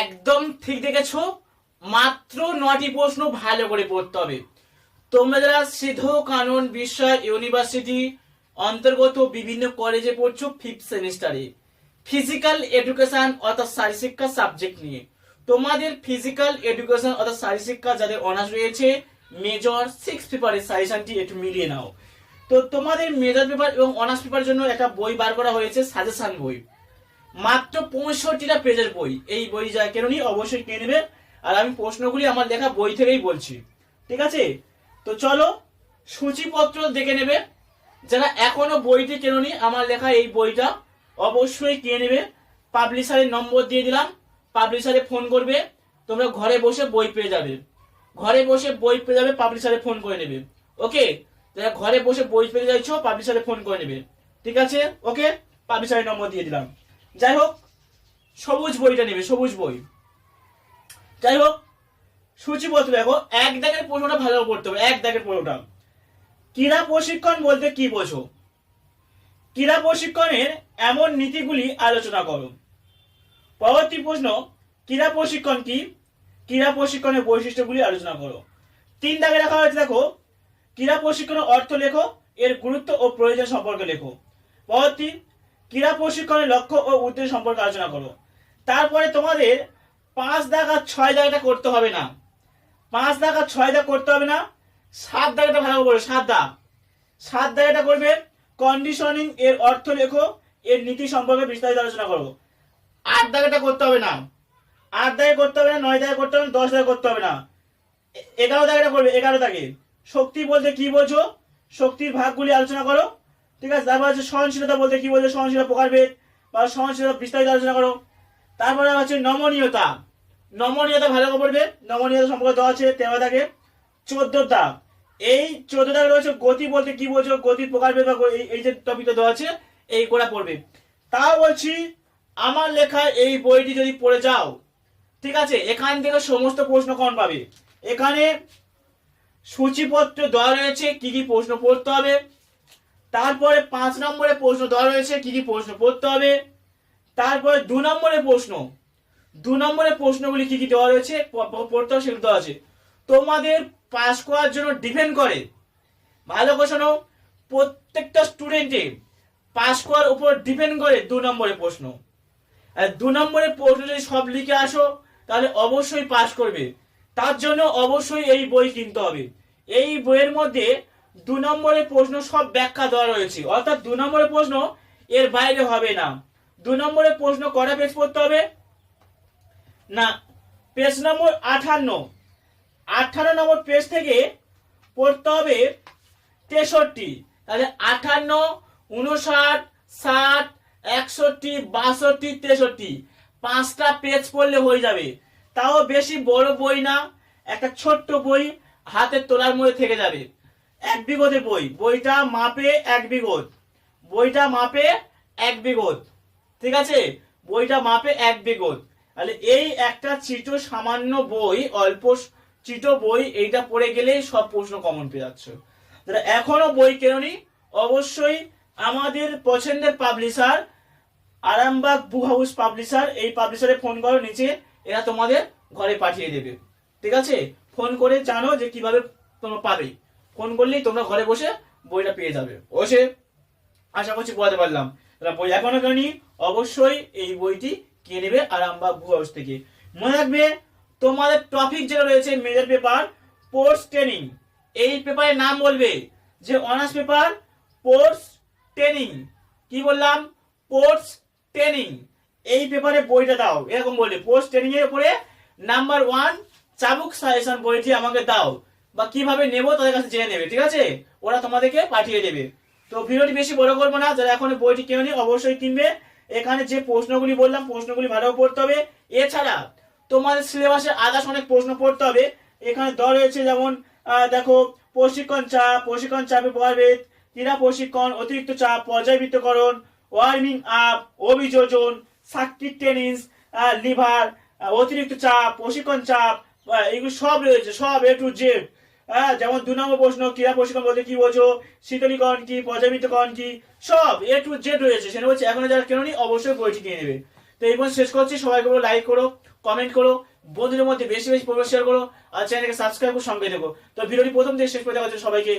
একদম ঠিক দেখেছ। মাত্র নটি প্রশ্ন ভালো করে পড়তে হবে। তোমরা যারা সিদ্ধ কানুন বিষয় ইউনিভার্সিটি অন্তর্গত বিভিন্ন কলেজে পড়ছো ফিফথ সেমিস্টারে ফিজিক্যাল এডুকেশন অর্থাৎ শারীরশিক্ষা সাবজেক্ট নিয়ে। তোমাদের ফিজিক্যাল এডুকেশন অর্থাৎ শারীরশিক্ষা যাদের অনার্স রয়েছে মেজর সিক্স পেপারের সাজেশনটি একটু মিলিয়ে নাও। তো তোমাদের মেজর পেপার এবং অনার্স পেপারের জন্য একটা বই বার করা হয়েছে সাজেশন বই। মাত্র পঁয়ষট্টিটা পেজের বই। এই বই যা কেননি অবশ্যই কিনে নেবে। আর আমি প্রশ্নগুলি আমার লেখা বই থেকেই বলছি। ঠিক আছে? তো চলো, সূচিপত্র দেখে নেবে। যারা এখনও বইটি কেননি আমার লেখা এই বইটা অবশ্যই কিনে নেবে। পাবলিশারের নম্বর দিয়ে দিলাম। পাবলিশারে ফোন করবে। তোমরা ঘরে বসে বই পেয়ে যাবে। ঘরে বসে বই পেয়ে যাবে, পাবলিশারে ফোন করে নেবে। ওকে? যারা ঘরে বসে বই পেয়ে যাচ্ছ পাবলিশারে ফোন করে নেবে। ঠিক আছে? ওকে? পাবলিশারের নম্বর দিয়ে দিলাম। যাই হোক সবুজ বইটা নেবে, সবুজ বই। যাই হোক সূচিপত্র দেখো, এক দাগের প্রশ্নটা ভালো করে পড়তে হবে, এক দাগের প্রশ্নটা। ক্রীড়া প্রশিক্ষণ বলতে কি বোঝো? ক্রীড়া প্রশিক্ষণের এমন নীতিগুলি আলোচনা করো। পরবর্তী প্রশ্ন, ক্রীড়া প্রশিক্ষণ কি? ক্রীড়া প্রশিক্ষণের বৈশিষ্ট্যগুলি আলোচনা করো। তিন দাগে রাখা হয়েছে, দেখো, ক্রীড়া প্রশিক্ষণের অর্থ লেখো, এর গুরুত্ব ও প্রয়োজন সম্পর্কে লেখো। পরবর্তী ক্রীড়া প্রশিক্ষণের লক্ষ্য ও উদ্দেশ্য সম্পর্কে আলোচনা করো তারপরে তোমাদের পাঁচ দাগ আর ছয় দাগটা করতে হবে না। পাঁচ দাগ আর ছয় দাগ করতে হবে না। সাত দাগটা ভালো করে সাত দাগ। সাত দাগটা করবে কন্ডিশনিং এর অর্থ লেখো, এর নীতি সম্পর্কে বিস্তারিত আলোচনা করো আট দাগটা করতে হবে না। আট দাগে করতে হবে না, নয় দাগে করতে হবে না, দশ দাগে করতে হবে না। এগারো দাগেটা করবে, এগারো দাগে। শক্তি বলতে কি বোঝো? শক্তির ভাগগুলি আলোচনা করো। ঠিক আছে? তারপর হচ্ছে সহনশীলতা বলতে কি বলছো? সহনশীলতা প্রকারভেদ বা সহনশীলতা বিস্তারিত আলোচনা করো। তারপরে হচ্ছে নমনীয়তা। নমনীয়তা ভালো করে পড়বে নমনীয়তা সম্পর্কে দেওয়া আছে তেরো দাগে চোদ্দ এই চোদ্দ দাগে রয়েছে গতি বলতে কি বোঝো গতির প্রকারভেদ বা এই- যে টপিকটা দেওয়া আছে, এই করা পড়বে। তাও বলছি, আমার লেখা এই বইটি যদি পড়ে যাও, ঠিক আছে? এখান থেকে সমস্ত প্রশ্ন কম পাবে। এখানে সূচিপত্র দেওয়া রয়েছে, কি কি প্রশ্ন পড়তে হবে? তারপরে পাঁচ নম্বরে প্রশ্ন দেওয়া রয়েছে কি কি প্রশ্ন, পড়তে হবে। তারপরে দু নম্বরে প্রশ্ন, দু নম্বরে প্রশ্নগুলি কি কি দেওয়া রয়েছে পড়তে হবে, সেগুলো আছে। তোমাদের পাস করার জন্য ডিপেন্ড করে। ভালো করে শোনো, প্রত্যেকটা স্টুডেন্টে পাস করার উপর ডিপেন্ড করে দু নম্বরে প্রশ্ন। আর দু নম্বরের প্রশ্ন যদি সব লিখে আসো, তাহলে অবশ্যই পাস করবে। তার জন্য অবশ্যই এই বই কিনতে হবে। এই বইয়ের মধ্যে দু নম্বরের প্রশ্ন সব ব্যাখ্যা দেওয়া রয়েছে। অর্থাৎ দু নম্বরের প্রশ্ন, এর বাইরে হবে না। দু নম্বরের প্রশ্ন কটা পেজ পড়তে হবে? না পেজ নম্বর আঠান্ন। আঠান্ন নম্বর পেজ থেকে পড়তে হবে তেষট্টি। তাহলে আঠান্ন, উনষাট, ষাট, একষট্টি, বাষট্টি, তেষট্টি। পাঁচটা পেজ পড়লে হয়ে যাবে। তাও বেশি বড় বই না, একটা ছোট্ট বই হাতের তোলার মধ্যে থেকে যাবে। এক বিঘতের বই। বইটা মাপে এক বিঘত বইটা মাপে এক বিঘত ঠিক আছে? বইটা মাপে এক বিঘত তাহলে এই একটা চিটো সামান্য বই, অল্প চিটো বই, এইটা পড়ে গেলেই সব প্রশ্ন কমন পেয়ে যাচ্ছ। যারা এখনও বই কেননি? অবশ্যই আমাদের পছন্দের পাবলিশার আরামবাগ বু হাউস পাবলিশার এই পাবলিশারে ফোন করো, নিচে এরা তোমাদের ঘরে পাঠিয়ে দেবে। ঠিক আছে? ফোন করে জানো যে কীভাবে তোমরা পাবে। ফোন করলেই তোমরা ঘরে বসে বইটা পেয়ে যাবে। বসে আশা করছি বোঝাতে পারলাম। যারা বই এখনও কেনি অবশ্যই এই বইটি কিনে নেবে আরামবাগ বুক হাউস থেকে। মনে রাখবে, তোমাদের টপিক যেটা রয়েছে মেজর পেপার স্পোর্টস ট্রেনিং এই পেপারের নাম বলবে যে অনার্স পেপার স্পোর্টস ট্রেনিং কি বললাম? স্পোর্টস ট্রেনিং এই পেপারে বইটা দাও। এরকম বলবে স্পোর্টস ট্রেনিং এর উপরে নাম্বার ওয়ান চাবুক সাজেশন বইটি আমাকে দাও। বা কীভাবে নেব তাদের কাছে জেনে নেবে, ঠিক আছে? ওরা তোমাদেরকে পাঠিয়ে দেবে। তো ভিডিওটি বেশি বড় করব না, যারা এখন বইটি কেউ অবশ্যই কিনবে। এখানে যে প্রশ্নগুলি বললাম, প্রশ্নগুলি ভালো পড়তে হবে। এছাড়া তোমাদের সিলেবাসে আদার্স অনেক প্রশ্ন পড়তে হবে। এখানে দেওয়া রয়েছে যেমন দেখো, প্রশিক্ষণ চাপ, প্রশিক্ষণ চাপে প্রভাবিত ক্রীড়া প্রশিক্ষণ, অতিরিক্ত চাপ, পর্যায়বৃত্তকরণ ওয়ার্মিং আপ অভিযোজন সার্কিট টেনিস লিভার অতিরিক্ত চাপ, প্রশিক্ষণ চাপ এগুলো সব রয়েছে, সব এ টু জেড হ্যাঁ যেমন দু নম্বর প্রশ্ন, ক্রীড়া প্রশিক্ষণ বলতে কি বোঝো? শীতলীকরণ কি পর্যাবৃত্তকরণ কি? সব এ টু জেড রয়েছে, সেটা হচ্ছে এখন যারা কেননি, অবশ্যই বইটি কিনে নেবে। তো এই পর্যন্ত শেষ করছি সবাইকে বলো লাইক করো কমেন্ট করো, বন্ধুদের মধ্যে বেশি বেশি প্রবেশ শেয়ার করো, আর চ্যানেলকে সাবস্ক্রাইব করে সঙ্গে দেখো তো ভিডিওটি প্রথম থেকে শেষ পর্যন্ত সবাইকে